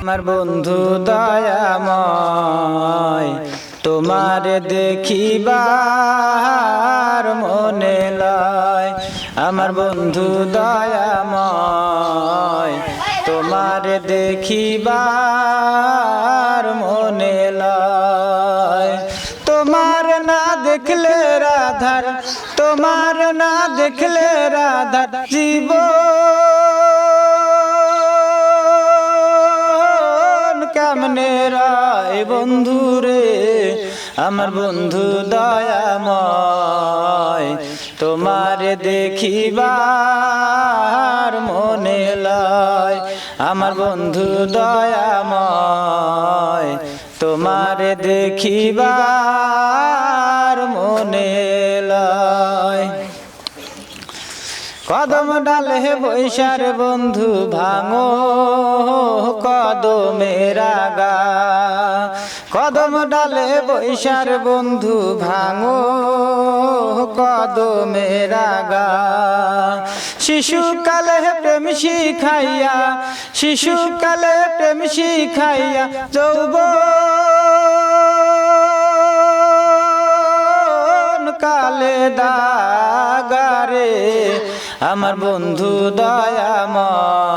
আমার বন্ধু দয়াময়, তোমার দেখিবার মনে লয়। আমার বন্ধু দয়াময়, তোমার দেখিবার মনে লয়। তোমার না দেখলে রাধার, তোমার না দেখলে রাধার জীবন কেমনে রায় বন্ধু রে আমার বন্ধু দয়াময়। তোমার দেখিবার মনে লয় আমার বন্ধু দয়াময়। তোমার দেখিবার মনে লয় কদম ডালে বৈশার বন্ধু ভাঙো। কদমেরা গা কদম ডালে বৈশার বন্ধু ভাঙো। কদমেরা গা শিশুকালে প্রেম শিখাইয়া শিশুকালে প্রেম শিখাইয়া যৌব কালে দাগারে। আমার বন্ধু দয়াময়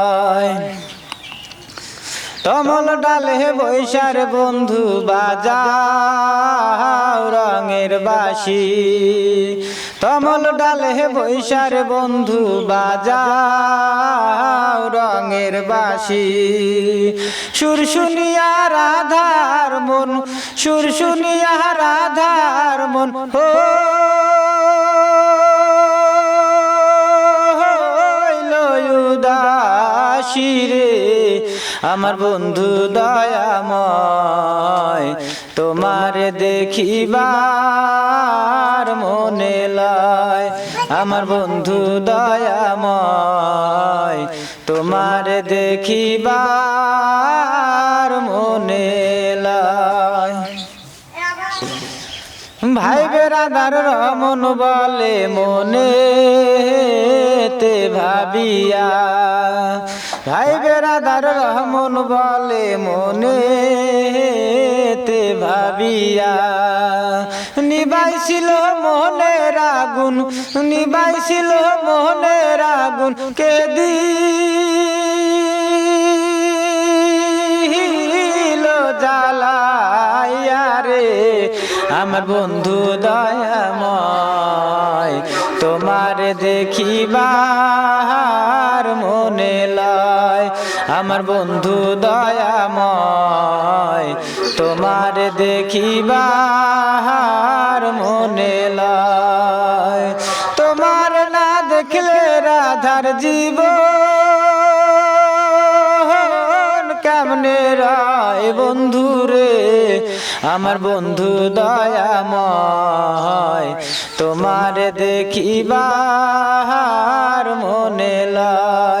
তমল ডালে বৈশার বন্ধু বাজাও রঙের বাসি তমল ডালে বৈশার বন্ধু বাজাও রঙের বাসি সুর শুনিয়া রাধার মন সুর শুনিয়া রাধার মন, হো উদাসী রে আমার বন্ধু দয়াময়, তোমার দেখিবার মনে লয় আমার বন্ধু দয়াময়, তোমার দেখিবার মনে লয় ভাই বেড়াদার রমন বলে মনে তে ভাবিয়া ভাই বেড়াদার রহমন বলে মনে তে ভাবিয়া। নিবাইছিল মোহনের আগুন, নিবাইছিল মোহনের আগুন, কে জ্বালাইয়া রে? আমার বন্ধু দয়াময়, তোমার মনে লয় আমার বন্ধু দয়াময়, তোমার দেখিবার মনে লয়। তোমার না দেখলে রাধার জীবন কেমনে রায় বন্ধু রে? আমার বন্ধু দয়াময়, তোমার দেখিবার মনে লয়।